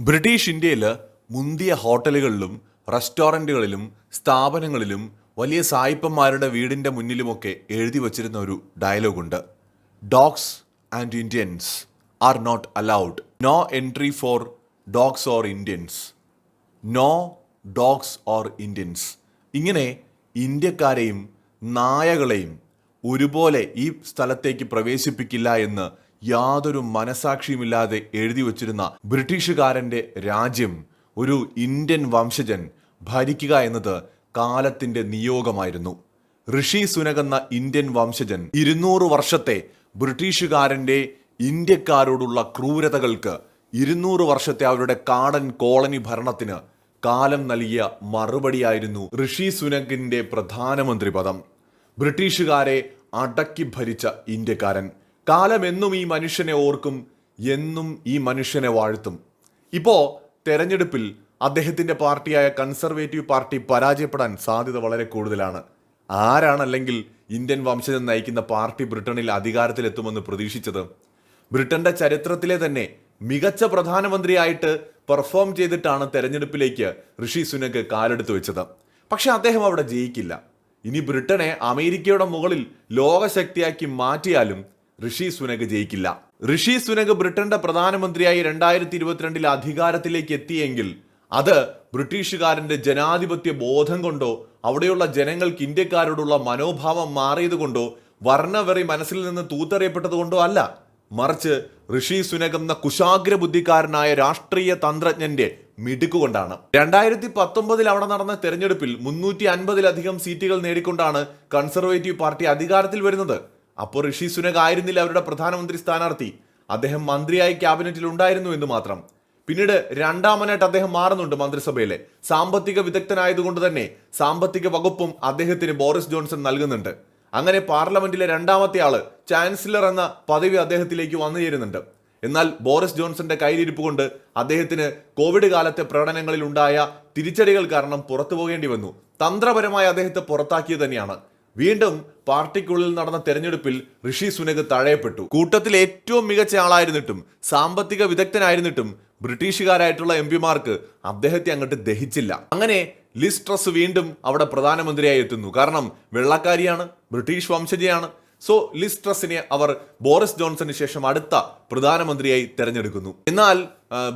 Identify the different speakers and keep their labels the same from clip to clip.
Speaker 1: British ഇന്ത്യയിൽ മുന്തിയ ഹോട്ടലുകളിലും റെസ്റ്റോറന്റുകളിലും സ്ഥാപനങ്ങളിലും വലിയ സായിപ്പന്മാരുടെ വീടിന്റെ മുന്നിലുമൊക്കെ എഴുതി വച്ചിരുന്ന ഒരു ഡയലോഗുണ്ട് dogs and Indians are not allowed no entry for dogs or Indians no dogs or Indians ഇങ്ങനെ ഇന്ത്യക്കാരെയും നായകളെയും ഒരുപോലെ ഈ സ്ഥലത്തേക്ക് പ്രവേശിപ്പിക്കില്ല എന്ന് യാതൊരു മനസാക്ഷിയുമില്ലാതെ എഴുതി വച്ചിരുന്ന ബ്രിട്ടീഷുകാരന്റെ രാജ്യം ഒരു ഇന്ത്യൻ വംശജൻ ഭരിക്കുക എന്നത് കാലത്തിന്റെ നിയോഗമായിരുന്നു. ഋഷി സുനക് ഇന്ത്യൻ വംശജൻ ഇരുന്നൂറ് വർഷത്തെ ബ്രിട്ടീഷുകാരന്റെ ഇന്ത്യക്കാരോടുള്ള ക്രൂരതകൾക്ക് ഇരുന്നൂറ് വർഷത്തെ അവരുടെ കാടൻ കോളനി ഭരണത്തിന് കാലം നൽകിയ മറുപടിയായിരുന്നു ഋഷി സുനകിന്റെ പ്രധാനമന്ത്രി പദം ബ്രിട്ടീഷുകാരെ അടക്കി ഭരിച്ച ഇന്ത്യക്കാരൻ. കാലം എന്നും ഈ മനുഷ്യനെ ഓർക്കും എന്നും ഈ മനുഷ്യനെ വാഴ്ത്തും. ഇപ്പോൾ തെരഞ്ഞെടുപ്പിൽ അദ്ദേഹത്തിന്റെ പാർട്ടിയായ കൺസർവേറ്റീവ് പാർട്ടി പരാജയപ്പെടാൻ സാധ്യത വളരെ കൂടുതലാണ്. ആരാണല്ലെങ്കിൽ ഇന്ത്യൻ വംശജൻ നയിക്കുന്ന പാർട്ടി ബ്രിട്ടനിൽ അധികാരത്തിലെത്തുമെന്ന് പ്രതീക്ഷിച്ചത്. ബ്രിട്ടന്റെ ചരിത്രത്തിലെ തന്നെ മികച്ച പ്രധാനമന്ത്രിയായിട്ട് പെർഫോം ചെയ്തിട്ടാണ് തെരഞ്ഞെടുപ്പിലേക്ക് ഋഷി സുനക് കാലെടുത്തു വെച്ചത്. പക്ഷെ അദ്ദേഹം അവിടെ ജയിക്കില്ല. ഇനി ബ്രിട്ടനെ അമേരിക്കയുടെ മുകളിൽ ലോകശക്തിയാക്കി മാറ്റിയാലും ഋഷി സുനക് ജയിക്കില്ല. ഋഷി സുനക് ബ്രിട്ടന്റെ പ്രധാനമന്ത്രിയായി രണ്ടായിരത്തി ഇരുപത്തിരണ്ടിൽ അധികാരത്തിലേക്ക് എത്തിയെങ്കിൽ അത് ബ്രിട്ടീഷുകാരന്റെ ജനാധിപത്യ ബോധം കൊണ്ടോ അവിടെയുള്ള ജനങ്ങൾക്ക് ഇന്ത്യക്കാരോടുള്ള മനോഭാവം മാറിയതുകൊണ്ടോ വർണവെറി മനസ്സിൽ നിന്ന് തൂത്തെറിയപ്പെട്ടത് കൊണ്ടോ അല്ല. മറിച്ച് ഋഷി സുനക് എന്ന കുശാഗ്ര ബുദ്ധിക്കാരനായ രാഷ്ട്രീയ തന്ത്രജ്ഞന്റെ മിടുക്കുകൊണ്ടാണ് രണ്ടായിരത്തി പത്തൊമ്പതിൽ അവിടെ നടന്ന തെരഞ്ഞെടുപ്പിൽ മുന്നൂറ്റി അൻപതിലധികം സീറ്റുകൾ നേടിക്കൊണ്ടാണ് കൺസർവേറ്റീവ് പാർട്ടി അധികാരത്തിൽ വരുന്നത്. അപ്പോൾ ഋഷി സുനക് ആയിരുന്നില്ല അവരുടെ പ്രധാനമന്ത്രി സ്ഥാനാർത്ഥി. അദ്ദേഹം മന്ത്രിയായി ക്യാബിനറ്റിൽ ഉണ്ടായിരുന്നു എന്ന് മാത്രം. പിന്നീട് രണ്ടാമനായിട്ട് അദ്ദേഹം മാറുന്നുണ്ട് മന്ത്രിസഭയിലെ. സാമ്പത്തിക വിദഗ്ധനായതുകൊണ്ട് തന്നെ സാമ്പത്തിക വകുപ്പും അദ്ദേഹത്തിന് ബോറിസ് ജോൺസൺ നൽകുന്നുണ്ട്. അങ്ങനെ പാർലമെന്റിലെ രണ്ടാമത്തെ ആൾ ചാൻസലർ എന്ന പദവി അദ്ദേഹത്തിലേക്ക് വന്നു ചേരുന്നുണ്ട്. എന്നാൽ ബോറിസ് ജോൺസന്റെ കയ്യിലിരിപ്പ് കൊണ്ട് അദ്ദേഹത്തിന് കോവിഡ് കാലത്തെ പ്രകടനങ്ങളിൽ ഉണ്ടായ തിരിച്ചടികൾ കാരണം പുറത്തു പോകേണ്ടി വന്നു. തന്ത്രപരമായി അദ്ദേഹത്തെ പുറത്താക്കിയത് തന്നെയാണ്. വീണ്ടും പാർട്ടിക്കുള്ളിൽ നടന്ന തെരഞ്ഞെടുപ്പിൽ ഋഷി സുനക് തഴയപ്പെട്ടു. കൂട്ടത്തിൽ ഏറ്റവും മികച്ച ആളായിരുന്നിട്ടും സാമ്പത്തിക വിദഗ്ധനായിരുന്നിട്ടും ബ്രിട്ടീഷുകാരായിട്ടുള്ള എം പിമാർക്ക് അദ്ദേഹത്തെ അങ്ങോട്ട് ദഹിച്ചില്ല. അങ്ങനെ ലിസ്ട്രസ് വീണ്ടും അവിടെ പ്രധാനമന്ത്രിയായി എത്തുന്നു. കാരണം വെള്ളക്കാരിയാണ് ബ്രിട്ടീഷ് വംശജയാണ്. സോ ലിസ്ട്രസിനെ അവർ ബോറിസ് ജോൺസന് ശേഷം അടുത്ത പ്രധാനമന്ത്രിയായി തെരഞ്ഞെടുക്കുന്നു. എന്നാൽ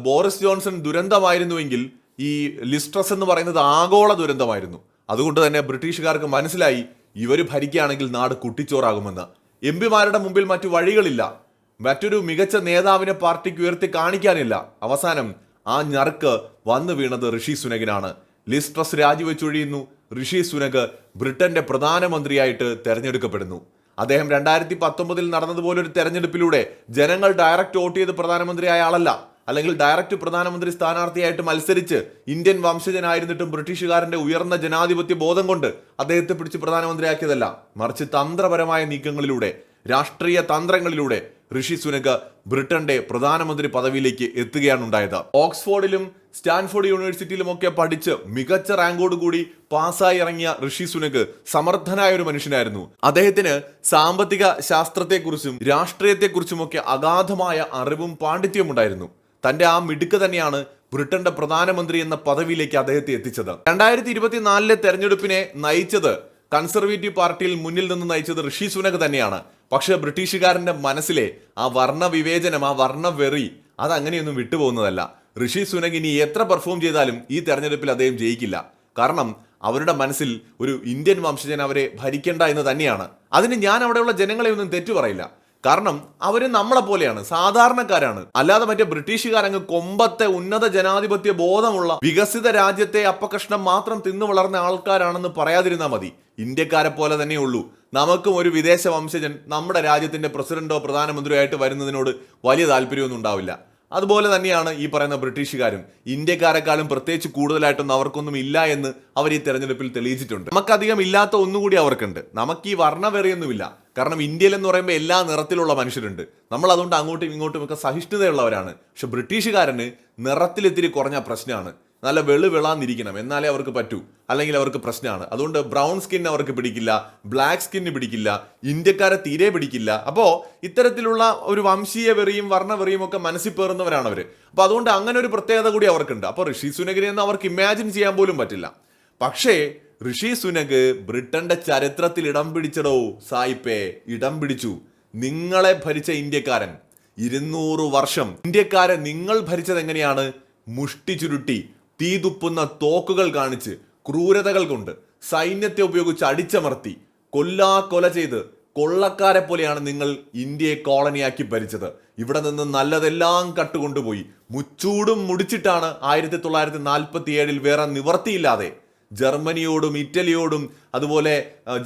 Speaker 1: ബോറിസ് ജോൺസൺ ദുരന്തമായിരുന്നുവെങ്കിൽ ഈ ലിസ്ട്രസ് എന്ന് പറയുന്നത് ആഗോള ദുരന്തമായിരുന്നു. അതുകൊണ്ട് തന്നെ ബ്രിട്ടീഷുകാർക്ക് മനസ്സിലായി ഇവർ ഭരിക്കുകയാണെങ്കിൽ നാട് കുട്ടിച്ചോറാകുമെന്ന്. എം പിമാരുടെ മുമ്പിൽ മറ്റു വഴികളില്ല. മറ്റൊരു മികച്ച നേതാവിനെ പാർട്ടിക്ക് ഉയർത്തി കാണിക്കാനില്ല. അവസാനം ആ ഞറുക്ക് വന്നു വീണത് ഋഷി സുനകിനാണ്. ലിസ്ട്രസ് രാജിവെച്ചൊഴിയുന്നു. ഋഷി സുനക് ബ്രിട്ടന്റെ പ്രധാനമന്ത്രിയായിട്ട് തെരഞ്ഞെടുക്കപ്പെടുന്നു. അദ്ദേഹം രണ്ടായിരത്തി പത്തൊമ്പതിൽ നടന്നതുപോലൊരു തെരഞ്ഞെടുപ്പിലൂടെ ജനങ്ങൾ ഡയറക്റ്റ് വോട്ട് ചെയ്ത് പ്രധാനമന്ത്രിയായ ആളല്ല. അല്ലെങ്കിൽ ഡയറക്റ്റ് പ്രധാനമന്ത്രി സ്ഥാനാർത്ഥിയായിട്ട് മത്സരിച്ച് ഇന്ത്യൻ വംശജനായിരുന്നിട്ടും ബ്രിട്ടീഷുകാരന്റെ ഉയർന്ന ജനാധിപത്യ ബോധം കൊണ്ട് അദ്ദേഹത്തെ പിടിച്ച് പ്രധാനമന്ത്രിയാക്കിയതല്ല. മറിച്ച് തന്ത്രപരമായ നീക്കങ്ങളിലൂടെ രാഷ്ട്രീയ തന്ത്രങ്ങളിലൂടെ ഋഷി സുനക് ബ്രിട്ടന്റെ പ്രധാനമന്ത്രി പദവിയിലേക്ക് എത്തുകയാണ് ഉണ്ടായത്. ഓക്സ്ഫോർഡിലും സ്റ്റാൻഫോർഡ് യൂണിവേഴ്സിറ്റിയിലുമൊക്കെ പഠിച്ച് മികച്ച റാങ്കോട് കൂടി പാസ്സായി ഇറങ്ങിയ ഋഷി സുനക് സമർത്ഥനായ ഒരു മനുഷ്യനായിരുന്നു. അദ്ദേഹത്തിന് സാമ്പത്തിക ശാസ്ത്രത്തെക്കുറിച്ചും രാഷ്ട്രീയത്തെക്കുറിച്ചുമൊക്കെ അഗാധമായ അറിവും പാണ്ഡിത്യവും ഉണ്ടായിരുന്നു തന്റെ ആ മിടുക്ക് തന്നെയാണ് ബ്രിട്ടന്റെ പ്രധാനമന്ത്രി എന്ന പദവിയിലേക്ക് അദ്ദേഹത്തെ എത്തിച്ചത്. രണ്ടായിരത്തി ഇരുപത്തിനാലിലെ തെരഞ്ഞെടുപ്പിനെ നയിച്ചത് കൺസർവേറ്റീവ് പാർട്ടിയിൽ മുന്നിൽ നിന്ന് നയിച്ചത് ഋഷി സുനക് തന്നെയാണ്. പക്ഷേ ബ്രിട്ടീഷുകാരന്റെ മനസ്സിലെ ആ വർണ വിവേചനം ആ വർണ വെറി അത് അങ്ങനെയൊന്നും വിട്ടുപോകുന്നതല്ല. ഋഷി സുനക് ഇനി എത്ര പെർഫോം ചെയ്താലും ഈ തെരഞ്ഞെടുപ്പിൽ അദ്ദേഹം ജയിക്കില്ല. കാരണം അവരുടെ മനസ്സിൽ ഒരു ഇന്ത്യൻ വംശജൻ അവരെ ഭരിക്കേണ്ട എന്ന് തന്നെയാണ്. അതിന് ഞാൻ അവിടെയുള്ള ജനങ്ങളെ ഒന്നും തെറ്റു പറയില്ല. കാരണം അവർ നമ്മളെ പോലെയാണ് സാധാരണക്കാരാണ്. അല്ലാതെ മറ്റേ ബ്രിട്ടീഷുകാരങ്ങ് കൊമ്പത്തെ ഉന്നത ജനാധിപത്യ ബോധമുള്ള വികസിത രാജ്യത്തെ അപ്പകഷ്ണം മാത്രം തിന്നു വളർന്ന ആൾക്കാരാണെന്ന് പറയാതിരുന്നാൽ മതി. ഇന്ത്യക്കാരെ പോലെ തന്നെ ഉള്ളൂ. നമുക്കും ഒരു വിദേശ വംശജൻ നമ്മുടെ രാജ്യത്തിന്റെ പ്രസിഡന്റോ പ്രധാനമന്ത്രിയോ ആയിട്ട് വരുന്നതിനോട് വലിയ താല്പര്യമൊന്നും ഉണ്ടാവില്ല. അതുപോലെ തന്നെയാണ് ഈ പറയുന്ന ബ്രിട്ടീഷുകാരും. ഇന്ത്യക്കാരെക്കാളും പ്രത്യേകിച്ച് കൂടുതലായിട്ടൊന്നും അവർക്കൊന്നും ഇല്ല എന്ന് അവർ ഈ തെരഞ്ഞെടുപ്പിൽ തെളിയിച്ചിട്ടുണ്ട്. നമുക്കധികം ഇല്ലാത്ത ഒന്നുകൂടി അവർക്കുണ്ട്. നമുക്ക് ഈ വർണവെറിയൊന്നുമില്ല. കാരണം ഇന്ത്യയിൽ എന്ന് പറയുമ്പോൾ എല്ലാ നിറത്തിലുള്ള മനുഷ്യരുണ്ട്. നമ്മൾ അതുകൊണ്ട് അങ്ങോട്ടും ഇങ്ങോട്ടും ഒക്കെ സഹിഷ്ണുതയുള്ളവരാണ്. പക്ഷെ ബ്രിട്ടീഷുകാരന് നിറത്തിലിത്തിരി കുറഞ്ഞ പ്രശ്നമാണ്. നല്ല വെളുവിളാന്നിരിക്കണം. എന്നാലേ അവർക്ക് പറ്റൂ. അല്ലെങ്കിൽ അവർക്ക് പ്രശ്നമാണ്. അതുകൊണ്ട് ബ്രൗൺ സ്കിൻ അവർക്ക് പിടിക്കില്ല. ബ്ലാക്ക് സ്കിന്നിന് പിടിക്കില്ല. ഇന്ത്യക്കാരെ തീരെ പിടിക്കില്ല. അപ്പോൾ ഇത്തരത്തിലുള്ള ഒരു വംശീയ വെറിയും വർണവെറിയും ഒക്കെ മനസ്സിൽ പേറുന്നവരാണ് അവർ അപ്പോൾ അതുകൊണ്ട് അങ്ങനെ ഒരു പ്രത്യേകത കൂടി അവർക്കുണ്ട്. അപ്പോൾ ഋഷി സുനഗിരി എന്ന് അവർക്ക് ഇമാജിൻ ചെയ്യാൻ പോലും പറ്റില്ല. പക്ഷേ ഋഷി സുനക് ബ്രിട്ടന്റെ ചരിത്രത്തിൽ ഇടം പിടിച്ചടോ സായിപ്പേ. ഇടം പിടിച്ചു. നിങ്ങളെ ഭരിച്ച ഇന്ത്യക്കാരൻ. ഇരുന്നൂറ് വർഷം. ഇന്ത്യക്കാരെ നിങ്ങൾ ഭരിച്ചത് എങ്ങനെയാണ്? മുഷ്ടി ചുരുട്ടി തീ തുപ്പുന്ന തോക്കുകൾ കാണിച്ച് ക്രൂരതകൾ കൊണ്ട് സൈന്യത്തെ ഉപയോഗിച്ച് അടിച്ചമർത്തി കൊല്ലാ കൊല ചെയ്ത് കൊള്ളക്കാരെ പോലെയാണ് നിങ്ങൾ ഇന്ത്യയെ കോളനിയാക്കി ഭരിച്ചത്. ഇവിടെ നിന്ന് നല്ലതെല്ലാം കട്ടുകൊണ്ടുപോയി. മുച്ചൂടും മുടിച്ചിട്ടാണ് ആയിരത്തി തൊള്ളായിരത്തി നാൽപ്പത്തി ഏഴിൽ വേറെ നിവർത്തിയില്ലാതെ ജർമ്മനിയോടും ഇറ്റലിയോടും അതുപോലെ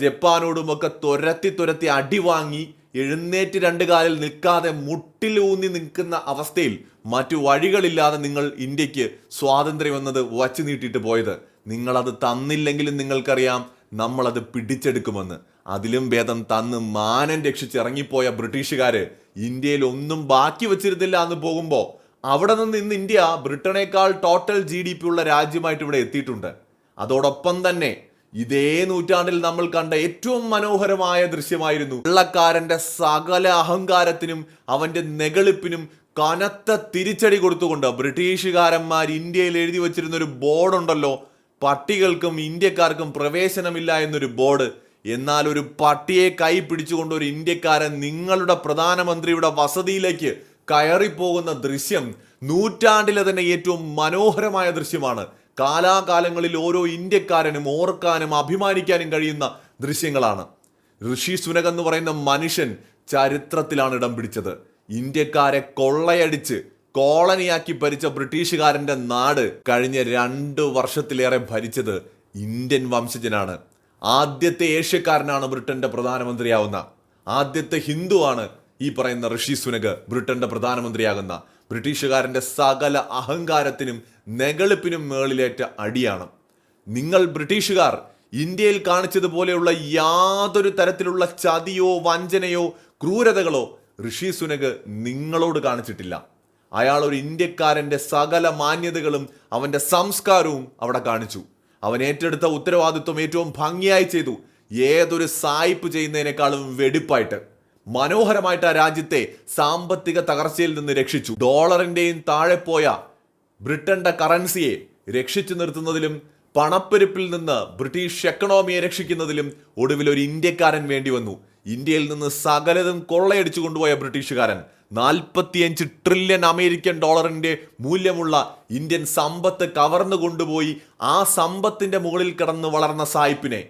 Speaker 1: ജപ്പാനോടും ഒക്കെ തുരത്തി തുരത്തി അടിവാങ്ങി എഴുന്നേറ്റ് രണ്ട് കാലിൽ നിൽക്കാതെ മുട്ടിലൂന്നി നിൽക്കുന്ന അവസ്ഥയിൽ മറ്റു വഴികളില്ലാതെ നിങ്ങൾ ഇന്ത്യയ്ക്ക് സ്വാതന്ത്ര്യം എന്നത് വച്ചു നീട്ടിയിട്ട് പോയത്. നിങ്ങളത് തന്നില്ലെങ്കിലും നിങ്ങൾക്കറിയാം നമ്മളത് പിടിച്ചെടുക്കുമെന്ന്. അതിലും ഭേദം തന്ന് മാനം രക്ഷിച്ചിറങ്ങിപ്പോയ ബ്രിട്ടീഷുകാര് ഇന്ത്യയിൽ ഒന്നും ബാക്കി വച്ചിരുന്നില്ല എന്ന് പോകുമ്പോൾ അവിടെ നിന്ന് ഇന്ന് ഇന്ത്യ ബ്രിട്ടനേക്കാൾ ടോട്ടൽ ജി ഉള്ള രാജ്യമായിട്ട് ഇവിടെ എത്തിയിട്ടുണ്ട്. അതോടൊപ്പം തന്നെ ഇതേ നൂറ്റാണ്ടിൽ നമ്മൾ കണ്ട ഏറ്റവും മനോഹരമായ ദൃശ്യമായിരുന്നു വെള്ളക്കാരന്റെ സകല അഹങ്കാരത്തിനും അവന്റെ നെകളിപ്പിനും കനത്ത തിരിച്ചടി കൊടുത്തുകൊണ്ട് ബ്രിട്ടീഷുകാരന്മാർ ഇന്ത്യയിൽ എഴുതി വച്ചിരുന്ന ഒരു ബോർഡുണ്ടല്ലോ. പട്ടികൾക്കും ഇന്ത്യക്കാർക്കും പ്രവേശനമില്ല എന്നൊരു ബോർഡ്. എന്നാൽ ഒരു പട്ടിയെ കൈ പിടിച്ചുകൊണ്ട് ഒരു ഇന്ത്യക്കാരൻ നിങ്ങളുടെ പ്രധാനമന്ത്രിയുടെ വസതിയിലേക്ക് കയറിപ്പോകുന്ന ദൃശ്യം നൂറ്റാണ്ടിലെ തന്നെ ഏറ്റവും മനോഹരമായ ദൃശ്യമാണ്. കാലാകാലങ്ങളിൽ ഓരോ ഇന്ത്യക്കാരനും ഓർക്കാനും അഭിമാനിക്കാനും കഴിയുന്ന ദൃശ്യങ്ങളാണ്. ഋഷി സുനക് എന്ന് പറയുന്ന മനുഷ്യൻ ചരിത്രത്തിലാണ് ഇടം പിടിച്ചത്. ഇന്ത്യക്കാരെ കൊള്ളയടിച്ച് കോളനിയാക്കി ഭരിച്ച ബ്രിട്ടീഷുകാരന്റെ നാട് കഴിഞ്ഞ രണ്ട് വർഷത്തിലേറെ ഭരിച്ചത് ഇന്ത്യൻ വംശജനാണ്. ആദ്യത്തെ ഏഷ്യക്കാരനാണ് ബ്രിട്ടന്റെ പ്രധാനമന്ത്രിയാവുന്ന. ആദ്യത്തെ ഹിന്ദുവാണ് ഈ പറയുന്ന ഋഷി സുനക് ബ്രിട്ടന്റെ പ്രധാനമന്ത്രിയാകുന്ന ബ്രിട്ടീഷുകാരന്റെ സകല അഹങ്കാരത്തിനും നെകളിപ്പിനും മേളിലേറ്റ അടിയാണ്. നിങ്ങൾ ബ്രിട്ടീഷുകാർ ഇന്ത്യയിൽ കാണിച്ചതുപോലെയുള്ള യാതൊരു തരത്തിലുള്ള ചതിയോ വഞ്ചനയോ ക്രൂരതകളോ ഋഷി സുനക് നിങ്ങളോട് കാണിച്ചിട്ടില്ല. അയാൾ ഒരു ഇന്ത്യക്കാരന്റെ സകല മാന്യതകളും അവന്റെ സംസ്കാരവും അവിടെ കാണിച്ചു. അവൻ ഏറ്റെടുത്ത ഉത്തരവാദിത്വം ഏറ്റവും ഭംഗിയായി ചെയ്തു. ഏതൊരു സായിപ്പ് ചെയ്യുന്നതിനേക്കാളും വെടിപ്പായിട്ട്. മനോഹരമായിട്ട് ആ രാജ്യത്തെ സാമ്പത്തിക തകർച്ചയിൽ നിന്ന് രക്ഷിച്ചു. ഡോളറിന്റെയും താഴെ പോയ ബ്രിട്ടന്റെ കറൻസിയെ രക്ഷിച്ചു നിർത്തുന്നതിലും പണപ്പെരുപ്പിൽ നിന്ന് ബ്രിട്ടീഷ് എക്കണോമിയെ രക്ഷിക്കുന്നതിലും ഒടുവിൽ ഒരു ഇന്ത്യക്കാരൻ വേണ്ടി വന്നു. ഇന്ത്യയിൽ നിന്ന് സകലതും കൊള്ളയടിച്ചു കൊണ്ടുപോയ ബ്രിട്ടീഷുകാരൻ നാൽപ്പത്തിയഞ്ച് ട്രില്യൺ അമേരിക്കൻ ഡോളറിന്റെ മൂല്യമുള്ള ഇന്ത്യൻ സമ്പത്ത് കവർന്നു കൊണ്ടുപോയി ആ സമ്പത്തിന്റെ മുകളിൽ കിടന്ന് വളർന്ന സായിപ്പിനെ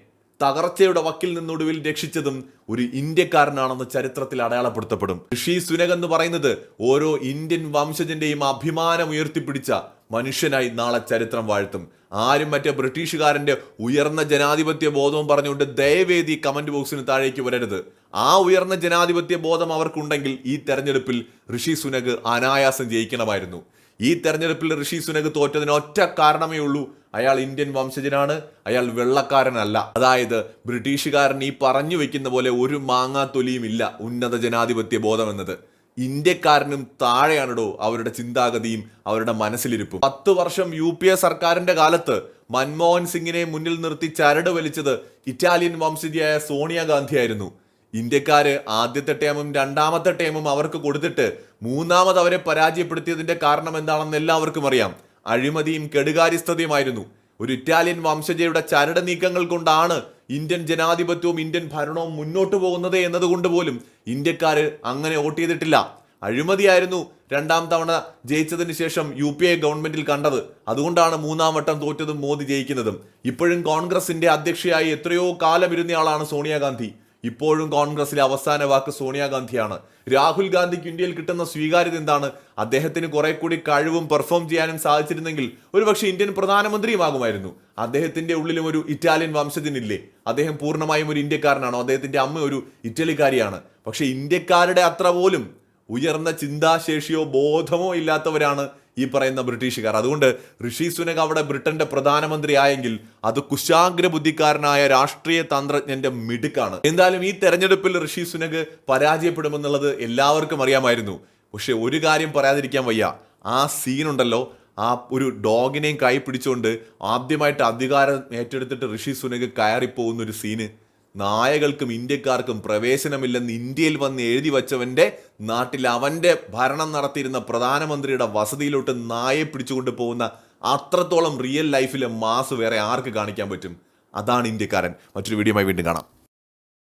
Speaker 1: തകർച്ചയുടെ വക്കിൽ നിന്നൊടുവിൽ രക്ഷിച്ചതും ഒരു ഇന്ത്യക്കാരനാണെന്ന് ചരിത്രത്തിൽ അടയാളപ്പെടുത്തപ്പെടും. ഋഷി സുനക് എന്ന് പറയുന്നത് ഓരോ ഇന്ത്യൻ വംശജന്റെയും അഭിമാനം ഉയർത്തിപ്പിടിച്ച മനുഷ്യനായി നാളെ ചരിത്രം വാഴ്ത്തും. ആരും മറ്റേ ബ്രിട്ടീഷുകാരന്റെ ഉയർന്ന ജനാധിപത്യ ബോധവും പറഞ്ഞുകൊണ്ട് ദയവേദി കമന്റ് ബോക്സിന് താഴേക്ക് വരരുത്. ആ ഉയർന്ന ജനാധിപത്യ ബോധം അവർക്കുണ്ടെങ്കിൽ ഈ തെരഞ്ഞെടുപ്പിൽ ഋഷി സുനക് അനായാസം ജയിക്കണമായിരുന്നു. ഈ തെരഞ്ഞെടുപ്പിൽ ഋഷി സുനക് തോറ്റതിന് ഒറ്റ കാരണമേ ഉള്ളൂ. അയാൾ ഇന്ത്യൻ വംശജനാണ് അയാൾ വെള്ളക്കാരനല്ല. അതായത് ബ്രിട്ടീഷുകാരൻ ഈ പറഞ്ഞു വെക്കുന്ന പോലെ ഒരു മാങ്ങാ തൊലിയും ഇല്ല. ഉന്നത ജനാധിപത്യ ബോധം എന്നത് ഇന്ത്യക്കാരനും താഴെയാണിടോ അവരുടെ ചിന്താഗതിയും അവരുടെ മനസ്സിലിരിപ്പും. പത്ത് വർഷം യു പി എ സർക്കാരിന്റെ കാലത്ത് മൻമോഹൻ സിംഗിനെ മുന്നിൽ നിർത്തി ചരട് വലിച്ചത് ഇറ്റാലിയൻ വംശജയായ സോണിയാഗാന്ധിയായിരുന്നു. ഇന്ത്യക്കാര് ആദ്യത്തെ ടേമും രണ്ടാമത്തെ ടേമും അവർക്ക് കൊടുത്തിട്ട് മൂന്നാമത് അവരെ പരാജയപ്പെടുത്തിയതിന്റെ കാരണം എന്താണെന്ന് എല്ലാവർക്കും അറിയാം. അഴിമതിയും കെടുകാര്യസ്ഥതയുമായിരുന്നു. ഒരു ഇറ്റാലിയൻ വംശജയുടെ ചരട് നീക്കങ്ങൾ കൊണ്ടാണ് ഇന്ത്യൻ ജനാധിപത്യവും ഇന്ത്യൻ ഭരണവും മുന്നോട്ട് പോകുന്നത് എന്നതുകൊണ്ട് പോലും ഇന്ത്യക്കാർ അങ്ങനെ വോട്ട് ചെയ്തിട്ടില്ല. അഴിമതിയായിരുന്നു രണ്ടാം തവണ ജയിച്ചതിന് ശേഷം യു പി എ ഗവൺമെന്റിൽ കണ്ടത്. അതുകൊണ്ടാണ് മൂന്നാം വട്ടം തോറ്റതും മോദി ജയിക്കുന്നതും. ഇപ്പോഴും കോൺഗ്രസിന്റെ അധ്യക്ഷയായി എത്രയോ കാലം ഇരുന്നയാളാണ് സോണിയാഗാന്ധി. ഇപ്പോഴും കോൺഗ്രസിലെ അവസാന വാക്ക് സോണിയാഗാന്ധിയാണ്. രാഹുൽ ഗാന്ധിക്ക് ഇന്ത്യയിൽ കിട്ടുന്ന സ്വീകാര്യത എന്താണ്? അദ്ദേഹത്തിന് കുറെ കൂടി കഴിവും പെർഫോം ചെയ്യാനും സാധിച്ചിരുന്നെങ്കിൽ ഒരുപക്ഷെ ഇന്ത്യൻ പ്രധാനമന്ത്രിയുമാകുമായിരുന്നു. അദ്ദേഹത്തിന്റെ ഉള്ളിലും ഒരു ഇറ്റാലിയൻ വംശജനില്ലേ? അദ്ദേഹം പൂർണമായും ഒരു ഇന്ത്യക്കാരനാണോ? അദ്ദേഹത്തിന്റെ അമ്മ ഒരു ഇറ്റലിക്കാരിയാണ്. പക്ഷെ ഇന്ത്യക്കാരുടെ അത്ര പോലും ഉയർന്ന ചിന്താശേഷിയോ ബോധമോ ഇല്ലാത്തവരാണ് ഈ പറയുന്ന ബ്രിട്ടീഷുകാർ. അതുകൊണ്ട് ഋഷി സുനക് അവിടെ ബ്രിട്ടന്റെ പ്രധാനമന്ത്രി ആയെങ്കിൽ അത് കുശാഗ്ര ബുദ്ധിക്കാരനായ രാഷ്ട്രീയ തന്ത്രജ്ഞന്റെ മിടുക്കാണ്. എന്തായാലും ഈ തെരഞ്ഞെടുപ്പിൽ ഋഷി സുനക് പരാജയപ്പെടുമെന്നുള്ളത് എല്ലാവർക്കും അറിയാമായിരുന്നു. പക്ഷെ ഒരു കാര്യം പറയാതിരിക്കാൻ വയ്യ. ആ സീനുണ്ടല്ലോ. ആ ഒരു ഡോഗിനെയും കൈ പിടിച്ചുകൊണ്ട് ആദ്യമായിട്ട് അധികാരം ഏറ്റെടുത്തിട്ട് ഋഷി സുനക് കയറിപ്പോകുന്ന ഒരു സീന്. നായകൾക്കും ഇന്ത്യക്കാർക്കും പ്രവേശനമില്ലെന്ന് ഇന്ത്യയിൽ വന്ന് എഴുതി വച്ചവന്റെ നാട്ടിൽ അവന്റെ ഭരണം നടത്തിയിരുന്ന പ്രധാനമന്ത്രിയുടെ വസതിയിലോട്ട് നായെ പിടിച്ചുകൊണ്ട് പോകുന്ന അത്രത്തോളം റിയൽ ലൈഫിലെ മാസ് വേറെ ആർക്ക് കാണിക്കാൻ പറ്റും? അതാണ് ഇന്ത്യക്കാരൻ. മറ്റൊരു വീഡിയോയുമായി വീണ്ടും കാണാം.